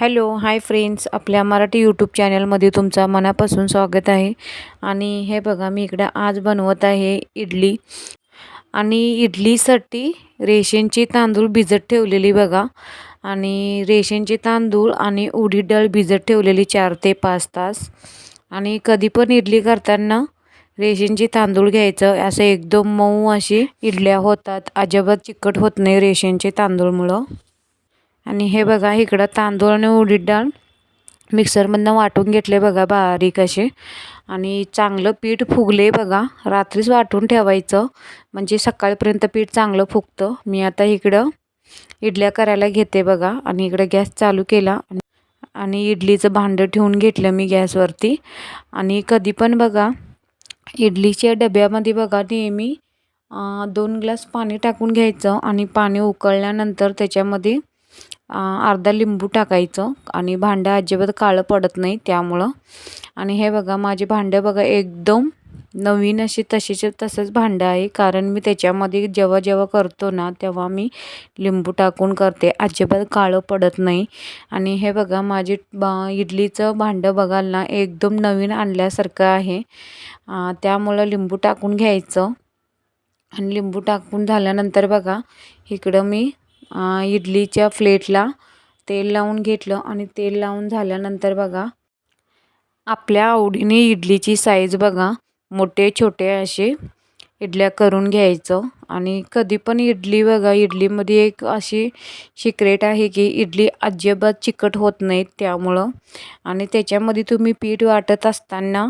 Hello hi friends. आपल्या Marathi YouTube चॅनलमध्ये तुमचा मनापासून स्वागत आहे. आणि हे बघा मी इकडं आज बनवत आहे इडली. आणि इडलीसाठी रेशनचे तांदूळ भिजत ठेवलेली बघा. आणि रेशनचे तांदूळ आणि उडीद डाळ भिजत ठेवलेली चार ते पाच तास. आणि कधी पण इडली करताना रेशनचे तांदूळ घ्यायचं. असं एकदम मऊ अशी इडल्या होतात. अजिबात चिकट होत नाही रेशनचे तांदूळमुळं. आणि हे बघा इकडं तांदूळ आणि उडीद डाळ मिक्सरमधनं वाटून घेतले बघा बारीक असे. आणि चांगलं पीठ फुगले बघा रात्रीच वाटून ठेवायचं. म्हणजे सकाळपर्यंत पीठ चांगलं फुगतं. मी आता इकडं इडल्या करायला घेते बघा. आणि इकडं गॅस चालू केला. आणि इडलीचं भांडं ठेवून घेतलं मी गॅसवरती. आणि कधी पण बघा इडलीच्या डब्यामध्ये बघा नेहमी दोन ग्लास पाणी टाकून घ्यायचं. आणि पाणी उकळल्यानंतर त्याच्यामध्ये अर्धा लिंबू टाकायचं आणि भांडं अजिबात काळं पडत नाही त्यामुळं. आणि हे बघा माझे भांडं बघा एकदम नवीन असे तसेच तसंच भांडं आहे. कारण मी त्याच्यामध्ये जेव्हा जेव्हा करतो ना तेव्हा मी लिंबू टाकून करते. अजिबात काळं पडत नाही. आणि हे बघा माझे बा इडलीचं भांडं बघाल ना एकदम नवीन आणल्यासारखं आहे. त्यामुळं लिंबू टाकून घ्यायचं. आणि लिंबू टाकून झाल्यानंतर बघा इकडं मी इडलीच्या प्लेटला तेल लावून घेतलं आणि तेल लावून झाल्यानंतर बघा आपल्या आवडीने इडलीची साईज बघा मोठे छोटे असे इडल्या करून घ्यायचं. आणि कधी पण इडली बघा इडलीमध्ये एक अशी सिक्रेट आहे की इडली अजिबात चिकट होत नाहीत त्यामुळं. आणि त्याच्यामध्ये तुम्ही पीठ वाटत असताना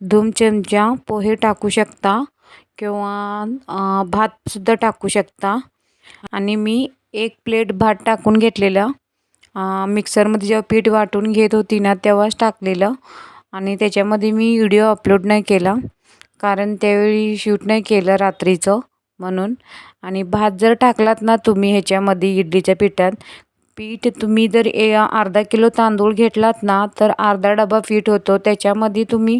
दोन चमचा पोहे टाकू शकता किंवा भातसुद्धा टाकू शकता. आणि मी एक प्लेट भात टाकून घेतलेलं. मिक्सरमध्ये जेव्हा पीठ वाटून घेत होती ना तेव्हाच टाकलेलं. आणि त्याच्यामध्ये मी व्हिडिओ अपलोड नाही केला कारण त्यावेळी शूट नाही केलं रात्रीचं म्हणून. आणि भात जर टाकलात ना तुम्ही ह्याच्यामध्ये इडलीच्या पिठात पीठ तुम्ही जर ए अर्धा किलो तांदूळ घेतलात ना तर अर्धा डबा पीठ होतो. त्याच्यामध्ये तुम्ही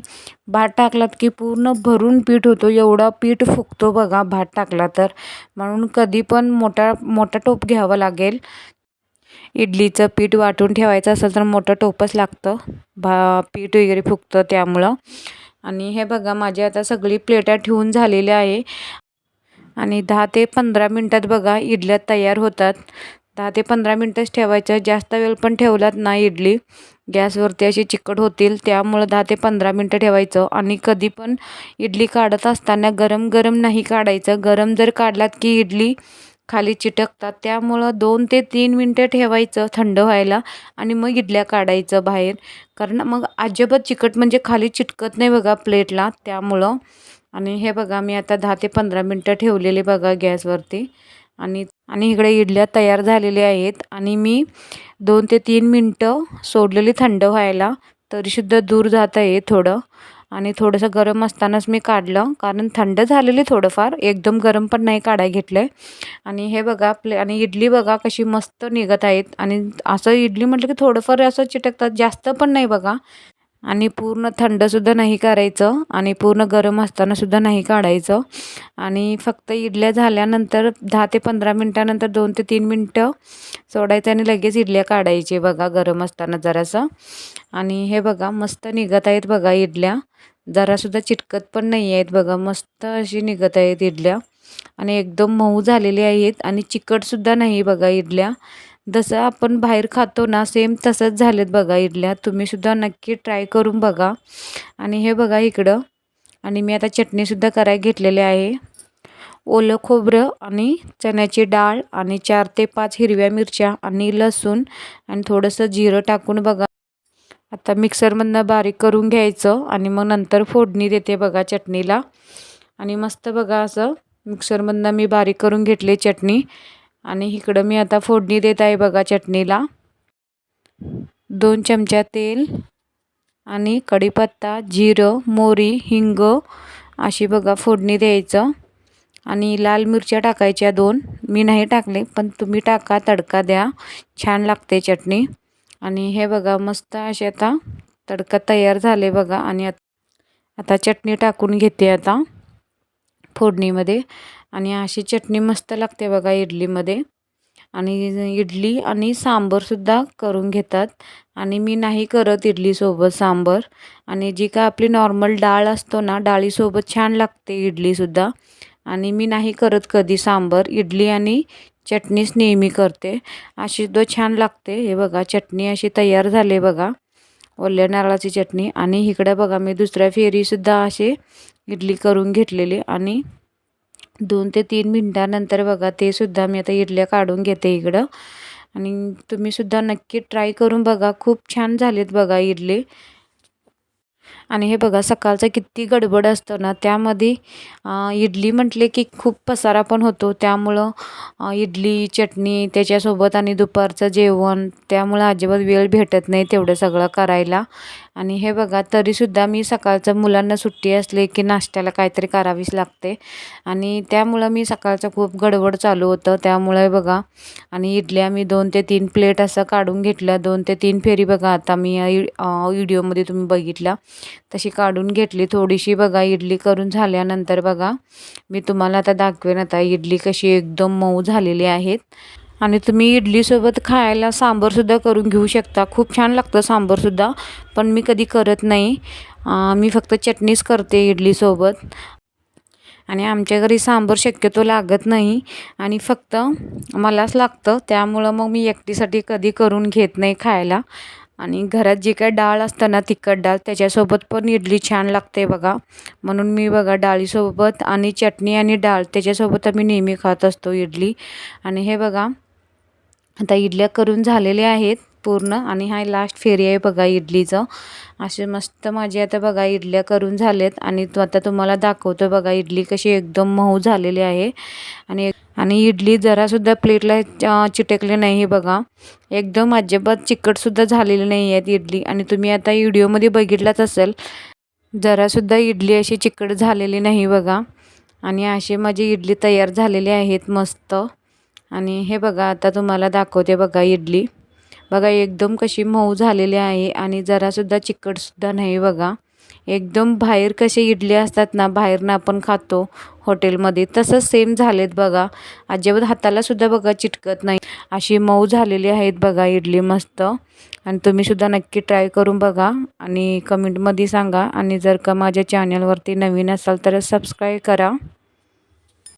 भात टाकलात की पूर्ण भरून पीठ होतो. एवढा पीठ फुगतो बघा भात टाकला तर. म्हणून कधी पण मोठा मोठा टोप घ्यावा लागेल. इडलीचं पीठ वाटून ठेवायचं असेल तर मोठं टोपच लागतं. भा पीठ वगैरे फुगतं त्यामुळं. आणि हे बघा माझी आता सगळी प्लेटा ठेवून झालेल्या आहे. आणि दहा ते पंधरा मिनटात बघा इडल्या तयार होतात. दहा ते पंधरा मिनटंच ठेवायचं. जास्त वेळ पण ठेवलात ना इडली. गॅसवरती अशी चिकट होतील त्यामुळं दहा ते पंधरा मिनटं ठेवायचं. आणि कधी पण इडली काढत असताना गरम गरम नाही काढायचं. गरम जर काढलात की इडली खाली चिटकतात त्यामुळं दोन ते तीन मिनटं ठेवायचं थंड व्हायला आणि मग इडल्या काढायचं बाहेर. कारण मग अजिबात चिकट म्हणजे खाली चिटकत नाही बघा प्लेटला त्यामुळं. आणि हे बघा मी आता दहा ते पंधरा मिनटं ठेवलेले बघा गॅसवरती. आणि आणि इकडे इडल्या तयार झालेल्या आहेत. आणि मी दोन ते तीन मिनटं सोडलेली थंड व्हायला तरीसुद्धा दूर जात आहे थोडं. आणि थोडंसं गरम असतानाच मी काढलं कारण थंड झालेली थोडंफार. एकदम गरम पण नाही काढाय घेतलं आहे आणि हे बघा प्ले आणि इडली बघा कशी मस्त निघत आहेत. आणि असं इडली म्हटलं की थोडंफार असं चिटकतात जास्त पण नाही बघा. आणि पूर्ण थंडसुद्धा नाही करायचं आणि पूर्ण गरम असतानासुद्धा नाही काढायचं. आणि फक्त इडल्या झाल्यानंतर दहा ते पंधरा मिनटानंतर दोन ते तीन मिनटं सोडायचं आणि लगेच इडल्या काढायचे बघा गरम असताना जरासं. आणि हे बघा मस्त निघत आहेत बघा इडल्या. जरासुद्धा चिटकत पण नाही आहेत बघा मस्त अशी निघत आहेत इडल्या. आणि एकदम मऊ झालेले आहेत आणि चिकटसुद्धा नाही बघा इडल्या. जसं आपण बाहेर खातो ना सेम तसंच झालेत बघा इडल्या. तुम्हीसुद्धा नक्की ट्राय करून बघा. आणि हे बघा इकडं. आणि मी आता चटणीसुद्धा करायला घेतलेले आहे. ओलं खोबरं आणि चण्याची डाळ आणि चार ते पाच हिरव्या मिरच्या आणि लसूण आणि थोडंसं जिरं टाकून बघा. आता मिक्सरमधनं बारीक करून घ्यायचं आणि मग नंतर फोडणी देते बघा चटणीला. आणि मस्त बघा असं मिक्सरमधनं मी बारीक करून घेतले चटणी. आणि इकडं मी आता फोडणी देत आहे बघा चटणीला. दोन चमचा तेल आणि कढीपत्ता जिरं मोरी हिंग अशी बघा फोडणी द्यायचं. आणि लाल मिरच्या टाकायच्या दोन. मी नाही टाकले पण तुम्ही टाका तडका द्या. छान लागते चटणी. आणि हे बघा मस्त असे आता तडका तयार झाले बघा. आणि आता चटणी टाकून घेते आता फोडणीमध्ये. आणि अशी चटणी मस्त लागते बघा इडलीमध्ये. आणि इडली आणि सांबरसुद्धा करून घेतात. आणि मी नाही करत इडलीसोबत सांबर. आणि जी काय आपली नॉर्मल डाळ असतो ना डाळीसोबत छान लागते इडलीसुद्धा आणि मी नाही करत कधी सांबर. इडली आणि चटणीच नेहमी करते. अशीसुद्धा छान लागते. हे बघा चटणी अशी तयार झाली बघा. ओल्या नारळाची चटणी. आणि इकडे बघा मी दुसऱ्या फेरीसुद्धा असे इडली करून घेतलेली. आणि दोन ते तीन मिनटानंतर बघा ते सुद्धा मी आता इडल्या काढून घेते इकडं. आणि तुम्हीसुद्धा नक्की ट्राय करून बघा खूप छान झालेत बघा इडली. आणि हे बघा सकाळचं किती गडबड असतं ना त्यामध्ये इडली म्हटले की खूप पसारा पण होतो. त्यामुळं इडली चटणी त्याच्यासोबत आणि दुपारचं जेवण त्यामुळं अजिबात वेळ भेटत नाही तेवढं सगळं करायला. आणि हे बघा तरीसुद्धा मी सकाळचं मुलांना सुट्टी असले की नाश्त्याला काहीतरी करावीच लागते. आणि त्यामुळं मी सकाळचं खूप गडबड चालू होतं. त्यामुळे बघा आणि इडल्या मी दोन ते तीन प्लेट असं काढून घेतल्या. दोन ते तीन फेरी बघा आता मी व्हिडिओमध्ये तुम्ही बघितला. तशी काढून घेतली. थोडीशी बघा इडली करून झाल्यानंतर बघा मी तुम्हाला आता दाखवेन आता इडली कशी एकदम मऊ झालेली आहेत. आणि तुम्ही इडलीसोबत खायला सांबरसुद्धा करून घेऊ शकता. खूप छान लागतं सांबरसुद्धा पण मी कधी करत नाही. मी फक्त चटणीच करते इडलीसोबत. आणि आमच्या घरी सांबर शक्यतो लागत नाही. आणि फक्त मलाच लागतं त्यामुळं मग मी एकटीसाठी कधी करून घेत नाही खायला. आणि घरात जी काय डाळ असतं ना तिखट डाळ त्याच्यासोबत पण इडली छान लागते बघा. म्हणून मी बघा डाळीसोबत आणि चटणी आणि डाळ त्याच्यासोबत आम्ही नेहमी खात असतो इडली. आणि हे बघा आता इडल्या करून झालेल्या आहेत पूर्ण आणि हा लास्ट फेरी आहे बघा इडलीचं. असे मस्त माझी आता बघा इडल्या करून झालेत आणि तो आता तुम्हाला दाखवतो बघा इडली कशी एकदम मऊ झालेली आहे. आणि आणि इडली जरासुद्धा प्लेटला चिटकली नाही बघा. एकदम अजिबात चिकटसुद्धा झालेली नाही आहेत इडली आणि तुम्ही आता व्हिडिओमध्ये बघितलाच असेल जरासुद्धा इडली अशी चिकट झालेली नाही बघा. आणि असे माझी इडली तयार झालेली आहेत मस्त. आणि हे बघा आता तुम्हाला दाखवते बघा इडली. बघा एकदम कशी मऊ झालेली आहे आणि जरासुद्धा चिकटसुद्धा नाही बघा. एकदम बाहेर कसे इडली असतात ना बाहेरनं आपण खातो हॉटेलमध्ये. तसंच सेम झालेत बघा. अजिबात हातालासुद्धा बघा चिटकत नाही. अशी मऊ झालेली आहेत बघा इडली मस्त. आणि तुम्हीसुद्धा नक्की ट्राय करून बघा आणि कमेंटमध्ये सांगा. आणि जर का माझ्या चॅनलवरती नवीन असाल तर सबस्क्राईब करा.